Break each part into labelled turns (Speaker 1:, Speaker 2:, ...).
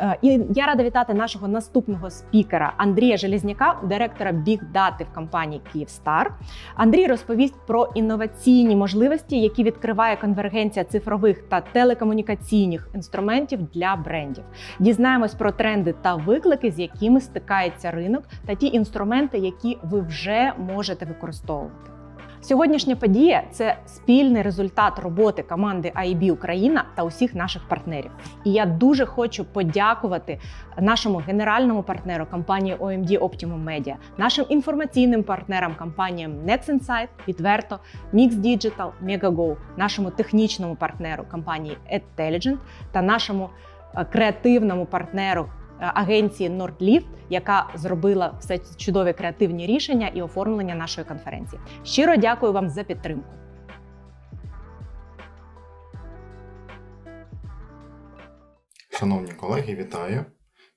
Speaker 1: Е, І я рада вітати нашого наступного спікера Андрія Железняка, директора бігдати в компанії Київстар. Андрій розповість про інноваційні можливості, які відкриває конвергенція цифрових та телекомунікаційних інструментів для брендів. Дізнаємось про тренди та виклики, з якими стикається ринок, та ті інструменти, які ви вже можете використовувати. Сьогоднішня подія це спільний результат роботи команди IB Україна та усіх наших партнерів. І я дуже хочу подякувати нашому генеральному партнеру компанії OMD Optimum Media, нашим інформаційним партнерам компаніям Next Insight, Відверто, Mix Digital, MegaGo, нашому технічному партнеру компанії Intelligent та нашому е, креативному партнеру агенції Nordlift, яка зробила все чудові креативні рішення і оформлення нашої конференції. Щиро дякую вам за підтримку.
Speaker 2: Шановні колеги, вітаю!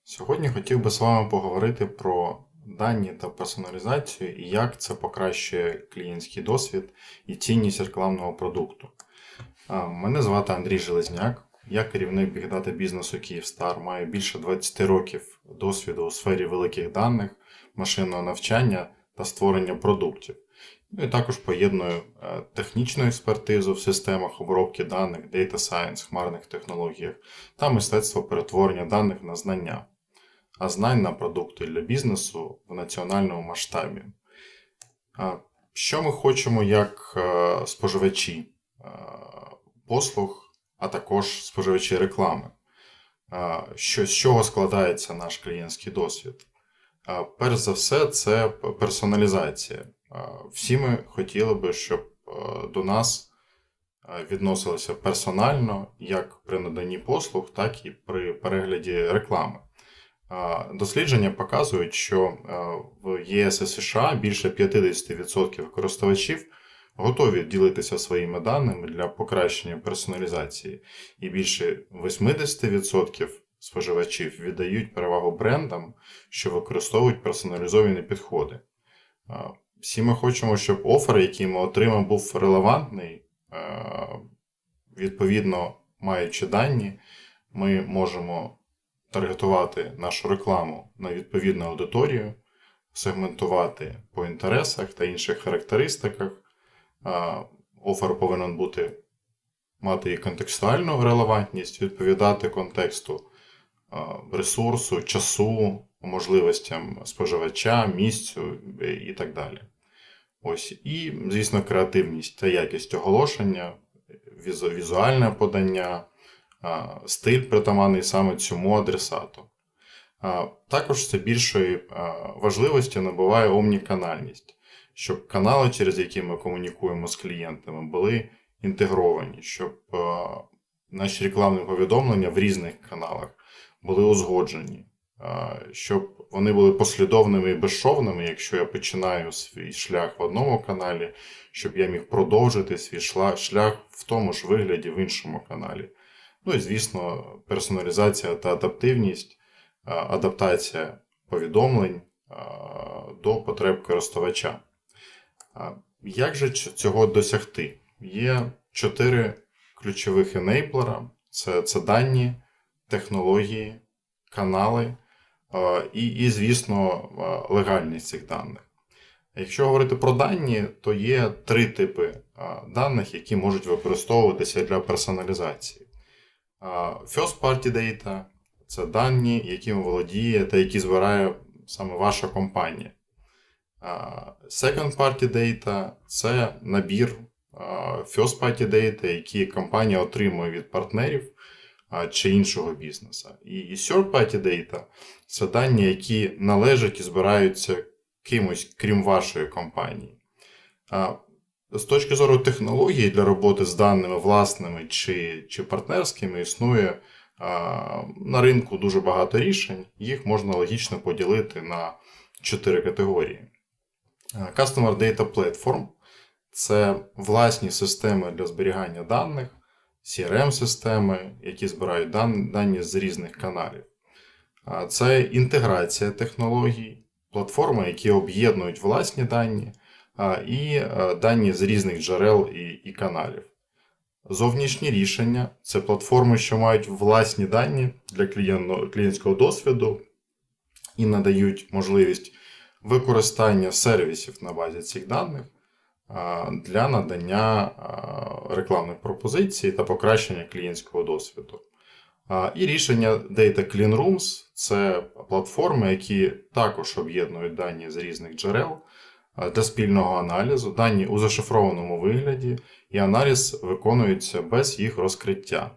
Speaker 2: Сьогодні хотів би з вами поговорити про дані та персоналізацію і як це покращує клієнтський досвід і цінність рекламного продукту. Мене звати Андрій Железняк. Я керівник бігдата бізнесу Київстар, маю більше 20 років досвіду у сфері великих даних, машинного навчання та створення продуктів. Ну і також поєдную е, технічну експертизу в системах обробки даних, Data Science, хмарних технологіях та мистецтво перетворення даних на знання, а знань на продукти для бізнесу в національному масштабі. Що ми хочемо як е, споживачі е, послуг, а також споживачі реклами? Що, з чого складається наш клієнтський досвід? Перш за все, це персоналізація. Всі ми хотіли би, щоб до нас відносилися персонально як при наданні послуг, так і при перегляді реклами. Дослідження показують, що в ЄС і США більше 50% користувачів готові ділитися своїми даними для покращення персоналізації, і більше 80% споживачів віддають перевагу брендам, що використовують персоналізовані підходи. Всі ми хочемо, щоб офер, який ми отримаємо, був релевантний. Відповідно, маючи дані, ми можемо таргетувати нашу рекламу на відповідну аудиторію, сегментувати по інтересах та інших характеристиках. Офер повинен бути мати і контекстуальну релевантність, відповідати контексту ресурсу, часу, можливостям споживача, місцю е, і так далі. Ось. І, звісно, креативність та якість оголошення, візу- візуальне подання, стиль притаманний саме цьому адресату. Також це більшої важливості набуває омніканальність, щоб канали, через які ми комунікуємо з клієнтами, були інтегровані, щоб наші рекламні повідомлення в різних каналах були узгоджені, щоб вони були послідовними і безшовними, якщо я починаю свій шлях в одному каналі, щоб я міг продовжити свій шлях в тому ж вигляді в іншому каналі. Ну і, звісно, персоналізація та адаптивність, адаптація повідомлень до потреб користувача. Як же цього досягти? Є чотири ключових енейблера: це, це дані, технології, канали і, і, звісно, легальність цих даних. Якщо говорити про дані, то є три типи даних, які можуть використовуватися для персоналізації. First party data це дані, якими володіє та які збирає саме ваша компанія. Second party data це набір first party data, які компанія отримує від партнерів чи іншого бізнесу. І, third party data це дані, які належать і збираються кимось, крім вашої компанії. З точки зору технології для роботи з даними власними чи, чи партнерськими існує на ринку дуже багато рішень. Їх можна логічно поділити на чотири категорії. А, Customer Data Platform це власні системи для зберігання даних, CRM-системи, які збирають дані з різних каналів. Це інтеграція технологій, платформи, які об'єднують власні дані і е, дані з різних джерел і, і каналів. Зовнішні рішення це платформи, що мають власні дані для клієнтського досвіду і надають можливість використання сервісів на базі цих даних для надання рекламних пропозицій та покращення клієнтського досвіду. І рішення Data Clean Rooms це платформи, які також об'єднують дані з різних джерел для спільного аналізу, дані у зашифрованому вигляді, і аналіз виконується без їх розкриття.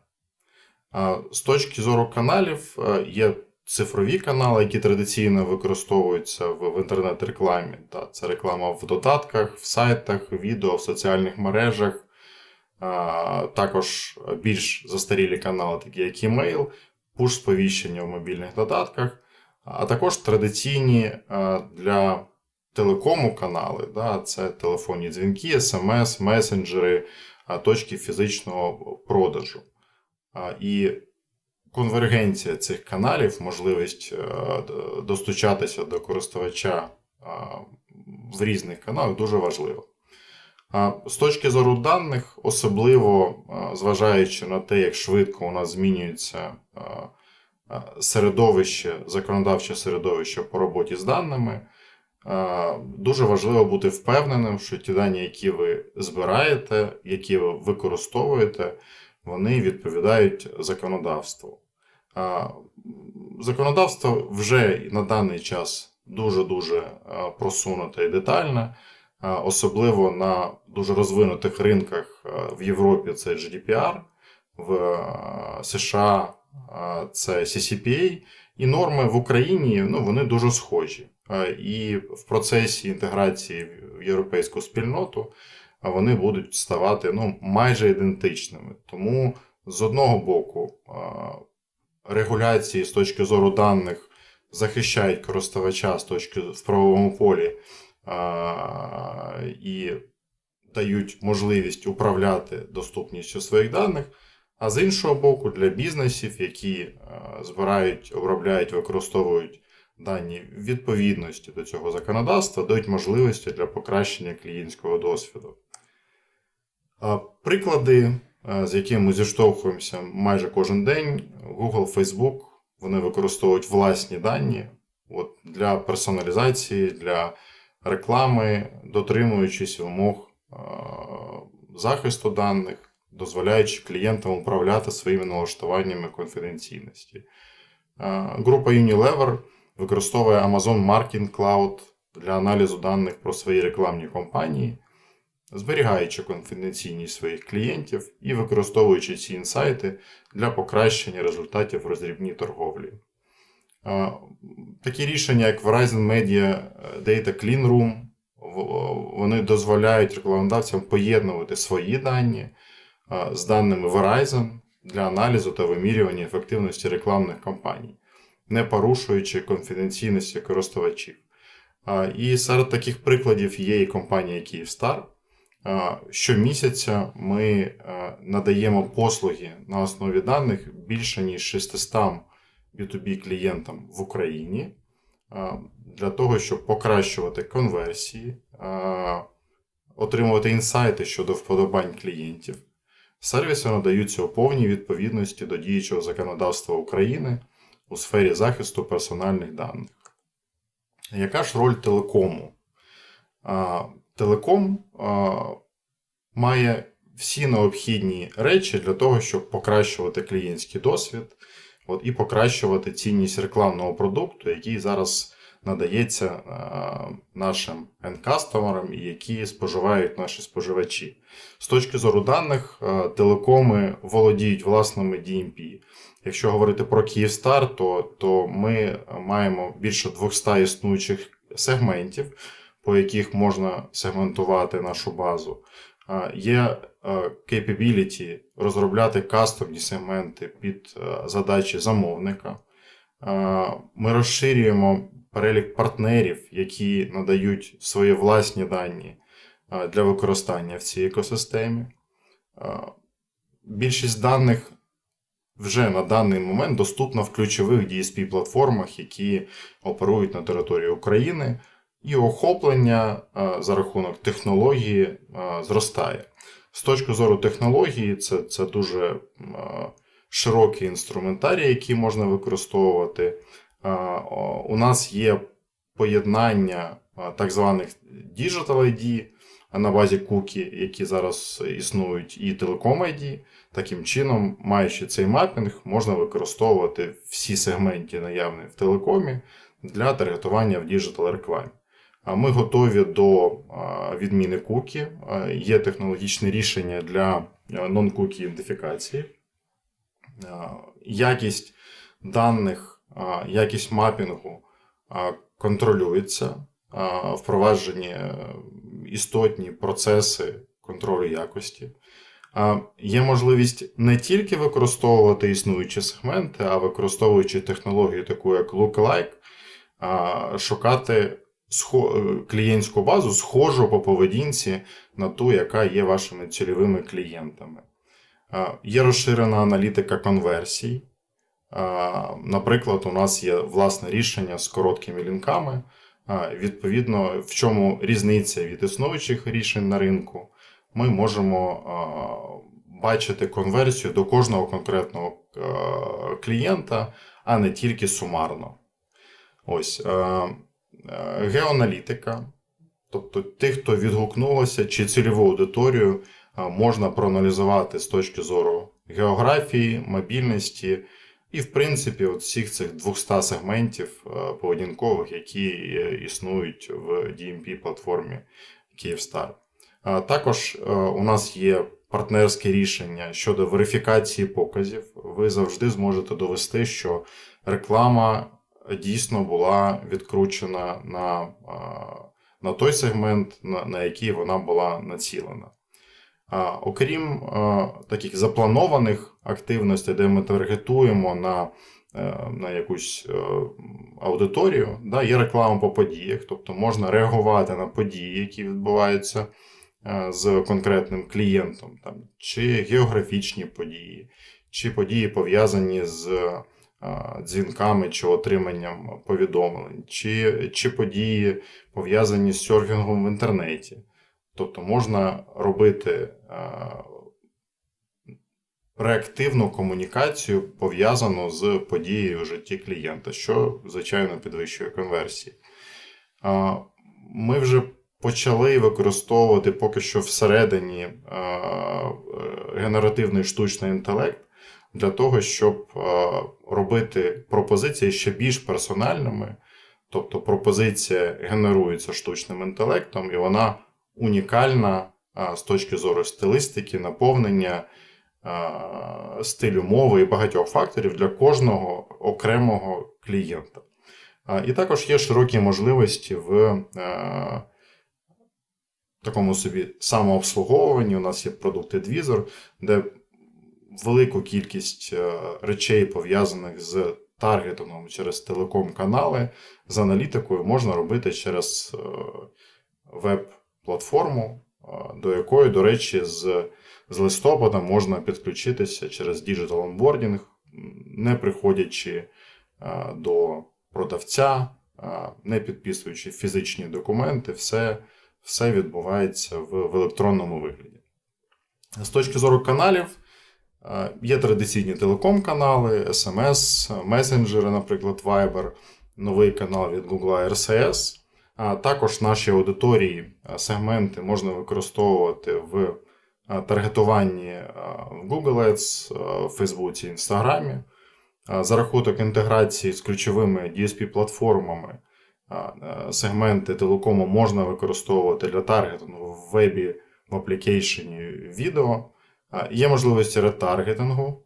Speaker 2: З точки зору каналів е, є цифрові канали, які традиційно використовуються в, інтернет-рекламі. Це реклама в додатках, в сайтах, відео, в соціальних мережах. Також більш застарілі канали, такі як email, пуш-сповіщення в мобільних додатках, а також традиційні для телекому канали, це телефонні дзвінки, смс, месенджери, точки фізичного продажу. І конвергенція цих каналів, можливість е, достучатися до користувача в різних каналах дуже важливо. З точки зору даних, особливо зважаючи на те, як швидко у нас змінюється середовище, законодавче середовище по роботі з даними, дуже важливо бути впевненим, що ті дані, які ви збираєте, які ви використовуєте, вони відповідають законодавству. Законодавство вже на даний час дуже-дуже просунуте і детальне, особливо на дуже розвинутих ринках в Європі це GDPR, в США це CCPA, і норми в Україні ну, вони дуже схожі. І в процесі інтеграції в європейську спільноту вони будуть ставати ну, майже ідентичними. Тому з одного боку регуляції з точки зору даних захищають користувача з точки в правовому полі і дають можливість управляти доступністю своїх даних. А з іншого боку, для бізнесів, які збирають, обробляють, використовують дані відповідності до цього законодавства, дають можливості для покращення клієнтського досвіду. Приклади, з якими ми зіштовхуємося майже кожен день, Google, Facebook, вони використовують власні дані от, для персоналізації, для реклами, дотримуючись вимог захисту даних, дозволяючи клієнтам управляти своїми налаштуваннями конфіденційності. Група Unilever використовує Amazon Marketing Cloud для аналізу даних про свої рекламні кампанії зберігаючи конфіденційність своїх клієнтів і використовуючи ці інсайти для покращення результатів в роздрібній торговлі. Такі рішення, як Verizon Media Data Clean Room, вони дозволяють рекламодавцям поєднувати свої дані з даними Verizon для аналізу та вимірювання ефективності рекламних кампаній, не порушуючи конфіденційності користувачів. І серед таких прикладів є і компанія а, Щомісяця ми надаємо послуги на основі даних більше ніж 600 B2B клієнтам в Україні для того, щоб покращувати конверсії, отримувати інсайти щодо вподобань клієнтів. Сервіси надаються у повній відповідності до діючого законодавства України у сфері захисту персональних даних. Яка ж роль телекому? Телеком а, має всі необхідні речі для того, щоб покращувати клієнтський досвід от, і покращувати цінність рекламного продукту, який зараз надається а, нашим енкастомерам і які споживають наші споживачі. З точки зору даних, а, телекоми володіють власними DMP. Якщо говорити про Kyivstar, то, то ми маємо більше 200 існуючих сегментів по яких можна сегментувати нашу базу. Є е, capability розробляти кастомні сегменти під е, задачі замовника. Ми розширюємо перелік партнерів, які надають свої власні дані для використання в цій екосистемі. Більшість даних вже на даний момент доступна в ключових DSP-платформах, які оперують на території України і охоплення е, за рахунок технології е, зростає. З точки зору технології, це, це дуже е, широкий інструментарій, який можна використовувати. У нас є поєднання так званих Digital ID на базі кукі, які зараз існують, і Telecom ID. Таким чином, маючи цей мапінг, можна використовувати всі сегменти, наявні в телекомі, для таргетування в діджитал рекламі. Ми готові до відміни кукі. Є технологічне рішення для non-cookie ідентифікації. Якість даних, якість мапінгу контролюється, впроваджені е, істотні процеси контролю якості. Є можливість не тільки використовувати існуючі сегменти, а використовуючи технологію, таку як Lookalike, а, шукати клієнтську базу схожу по поведінці на ту, яка є вашими цільовими клієнтами. Є розширена аналітика конверсій. Наприклад, у нас є власне рішення з короткими лінками. Відповідно, в чому різниця від існуючих рішень на ринку, ми можемо бачити конверсію до кожного конкретного клієнта, а не тільки сумарно. Ось е, е, геоаналітика, тобто тих, хто відгукнулося, чи цільову аудиторію е, можна проаналізувати з точки зору географії, мобільності і, в принципі, от всіх цих 200 сегментів е, поведінкових, які е, існують в DMP-платформі Kyivstar. Е, Також е, у нас є партнерське рішення щодо верифікації показів. Ви завжди зможете довести, що реклама дійсно була відкручена на, на той сегмент, на, на який вона була націлена. Окрім таких запланованих активностей, де ми таргетуємо на, е, на якусь е, аудиторію, да, є реклама по подіях, тобто можна реагувати на події, які відбуваються е, з конкретним клієнтом, там, чи географічні події, чи події пов'язані з дзвінками чи отриманням повідомлень, чи, чи події пов'язані з серфінгом в інтернеті. Тобто можна робити реактивну комунікацію пов'язану з подією в житті клієнта, що, звичайно, підвищує конверсії. Ми вже почали використовувати поки що всередині е, генеративний штучний інтелект для того, щоб е, робити пропозиції ще більш персональними. Тобто пропозиція генерується штучним інтелектом, і вона унікальна е, з точки зору стилістики, наповнення, е, стилю мови і багатьох факторів для кожного окремого клієнта. І також є широкі можливості в такому собі самообслуговуванні. У нас є Advisor, де велику кількість е, речей, пов'язаних з таргетингом через телеком-канали, з аналітикою можна робити через е, веб-платформу, е, до якої, до речі, з, з листопада можна підключитися через Digital Onboarding, не приходячи до продавця, не підписуючи фізичні документи, все, все відбувається в, в електронному вигляді. З точки зору каналів, Є традиційні телеком-канали, SMS, месенджери, наприклад, Viber, новий канал від Google RCS. А також наші аудиторії, е, сегменти можна використовувати в е, таргетуванні е, в Google Ads, е, в Facebook, Instagram. Е, За рахунок інтеграції з ключовими DSP-платформами е, е, сегменти телекому можна використовувати для таргетингу в вебі, в аплікейшені відео. Є можливості ретаргетингу.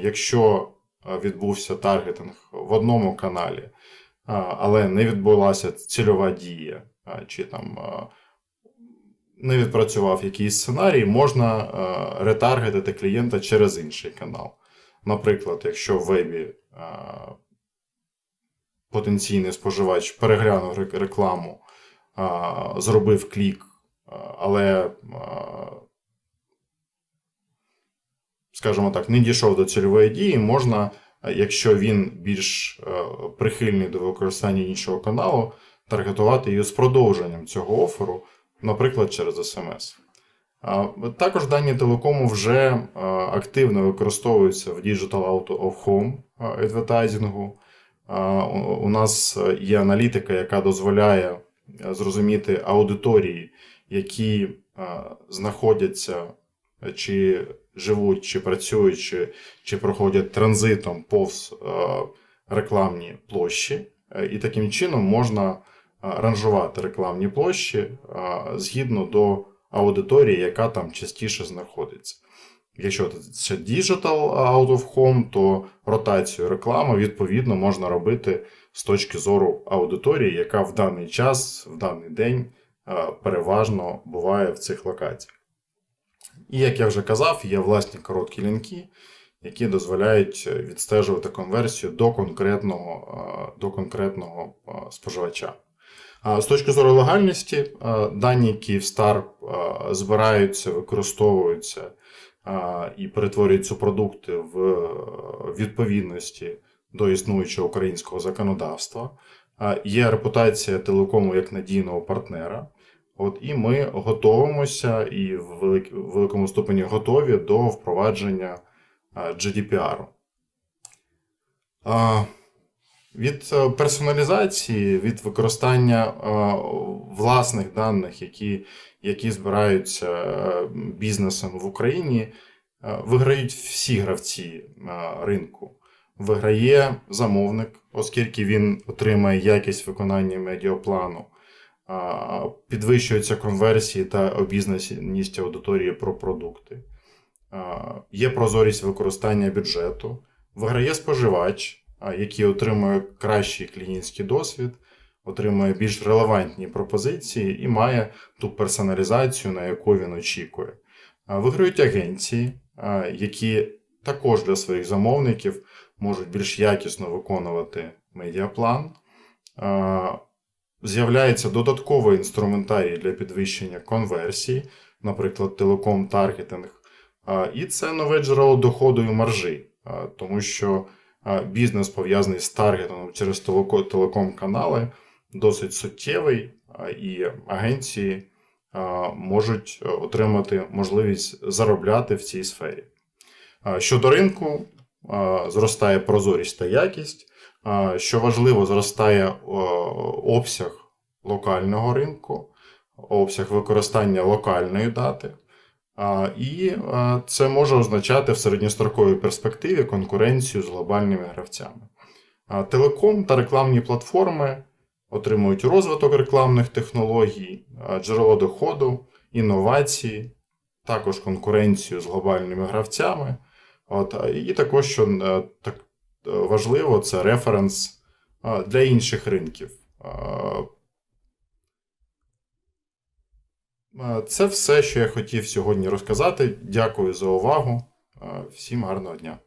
Speaker 2: Якщо відбувся таргетинг в одному каналі, але не відбулася цільова дія, чи там не відпрацював якийсь сценарій, можна ретаргетити клієнта через інший канал. Наприклад, якщо в вебі потенційний споживач переглянув рекламу, зробив клік, але скажімо так, не дійшов до цільової дії, можна, е, якщо він більш е, прихильний до використання іншого каналу, таргетувати її з продовженням цього оферу, наприклад, через SMS. Також дані телекому вже активно використовуються в Digital Out of Home. А, У нас є аналітика, яка дозволяє зрозуміти аудиторії, які знаходяться чи живуть, чи працюють, чи, чи проходять транзитом повз а, рекламні площі. Е, І таким чином можна а, ранжувати рекламні площі згідно до аудиторії, яка там частіше знаходиться. Якщо це Digital Out of Home, то ротацію реклами відповідно можна робити з точки зору аудиторії, яка в даний час, в даний день е, переважно буває в цих локаціях. І як я вже казав, є власні короткі лінки, які дозволяють відстежувати конверсію до конкретного, е, до конкретного е, споживача. З точки зору легальності, е, дані Київстар е, збираються, використовуються е, і перетворюються продукти в е, відповідності до існуючого українського законодавства. Е, Є репутація телекому як надійного партнера. От і ми готуємося і в великому ступені готові до впровадження е, GDPR. Від е, персоналізації, від використання е, власних даних, які, які збираються бізнесом в Україні, виграють всі гравці ринку. Виграє замовник, оскільки він отримає якість виконання медіаплану, підвищуються конверсії та обізнаність аудиторії про продукти. Є прозорість використання бюджету, виграє споживач, який отримує кращий клієнтський досвід, отримує більш релевантні пропозиції і має ту персоналізацію, на яку він очікує. Виграють агенції, які також для своїх замовників можуть більш якісно виконувати медіаплан. З'являється додатковий інструментарій для підвищення конверсії, наприклад, телеком-таргетинг. І це нове джерело доходу і маржі, тому що бізнес пов'язаний з таргетингом через телеком-канали досить суттєвий, і агенції можуть е, отримати можливість заробляти в цій сфері. Щодо ринку, зростає прозорість та якість. Що важливо, зростає обсяг локального ринку, обсяг використання локальної дати. І це може означати в середньостроковій перспективі конкуренцію з глобальними гравцями. Телеком та рекламні платформи отримують розвиток рекламних технологій, джерело доходу, інновації, також конкуренцію з глобальними гравцями. От, і також, що е, так важливо, це референс е, для інших ринків. Е, е, Це все, що я хотів сьогодні розказати. Дякую за увагу. Е, Всім гарного дня.